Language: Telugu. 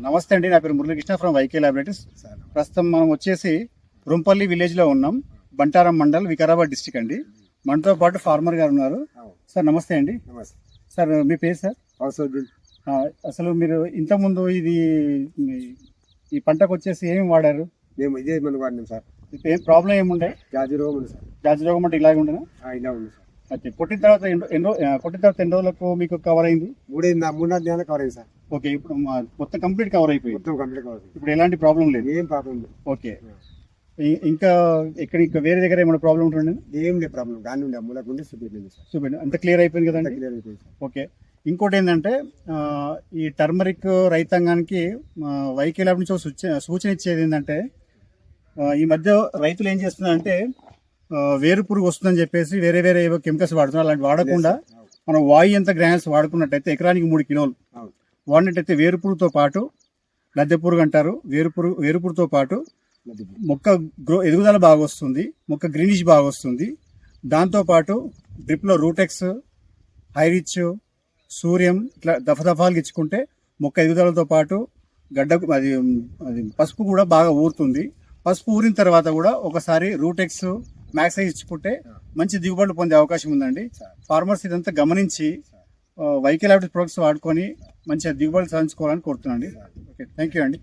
నమస్తే అండి నా పేరు మురళీకృష్ణ ఫ్రమ్ వైకే ల్యాబొరేటరీస్. ప్రస్తుతం మనం వచ్చేసి రుంపల్లి విలేజ్లో ఉన్నాం బంటారం మండల్ వికారాబాద్ డిస్టిక్ అండి. మనతో పాటు ఫార్మర్ గారు ఉన్నారు. సార్ నమస్తే అండి. సార్ మీ పేరు సార్? అసలు మీరు ఇంతకుముందు ఇది ఈ పంటకు వచ్చేసి ఏమి వాడారు? మేము ఇదే మన వాడినాం సార్. ఏం ప్రాబ్లం ఏముండే జాతి రోగం ఉంది సార్. జాతి రోగం అంటే ఇలాగే ఉండేనా? ఆ, ఇలా ఉంది సార్. అయితే పుట్టిన తర్వాత ఎన్నో పుట్టిన తర్వాత ఎన్ని రోజులకు మీకు కవర్ అయింది? మూడే నా మూడున్నర దినాలకు కవర్ అయింది సార్. ఓకే ఇప్పుడు మొత్తం కంప్లీట్ కవర్ అయిపోయింది. మొత్తం కంప్లీట్ కవర్ ఇప్పుడు ఎలాంటి ప్రాబ్లం లేదు. ఏం ప్రాబ్లం లేదు. ఓకే. ఇంకా ఇక్కడ ఇంకా వేరే దగ్గర ఏమైనా ప్రాబ్లం ఉంటుండే ఏం లేదు ప్రాబ్లం దాని ఉండే మూలకు ఉండి సార్. చూపండి అంత క్లియర్ అయిపోయింది కదండి క్లియర్ అయిపోయింది ఓకే. ఇంకోటి ఏంటంటే ఈ టర్మరిక్ రైతాంగానికి వైకే ల్యాబ్ నుంచి సూచన ఇచ్చేది ఏంటంటే ఈ మధ్య రైతులు ఏం చేస్తున్నారంటే వేరు పురుగు వస్తుందని చెప్పేసి వేరే వేరే ఏవో కెమికల్స్ వాడుతున్నారు. అలాంటి వాడకుండా. మనం వాయు ఎంత గ్రామ్స్ వాడుకున్నట్టయితే ఎకరానికి మూడు కిలోలు. అవును. వాడినట్టయితే వేరు పురుగుతో పాటు లద్దె పురుగు అంటారు. వేరు పురుగు వేరు పురుగుతో పాటు. మొక్క గ్రో ఎదుగుదల బాగా వస్తుంది. మొక్క గ్రీనిష్ బాగా వస్తుంది. దాంతోపాటు డ్రిప్లో రూటెక్స్ హైరిచ్ సూర్యం ఇట్లా దఫదఫాలు ఇచ్చుకుంటే మొక్క ఎదుగుదలతో పాటు గడ్డకు అది అది పసుపు కూడా బాగా ఊరుతుంది. పసుపు ఊరిన తర్వాత కూడా ఒకసారి రూటెక్స్ మ్యాక్సైజ్ ఇచ్చుకుంటే మంచి దిగుబడులు పొందే అవకాశం ఉందండి. ఫార్మర్స్ ఇదంతా గమనించి వైకల్ ప్రొడక్ట్స్ వాడుకొని మంచిగా దిగుబడులు సాధించుకోవాలని కోరుతున్నాను అండి. ఓకే థ్యాంక్ యూ అండి.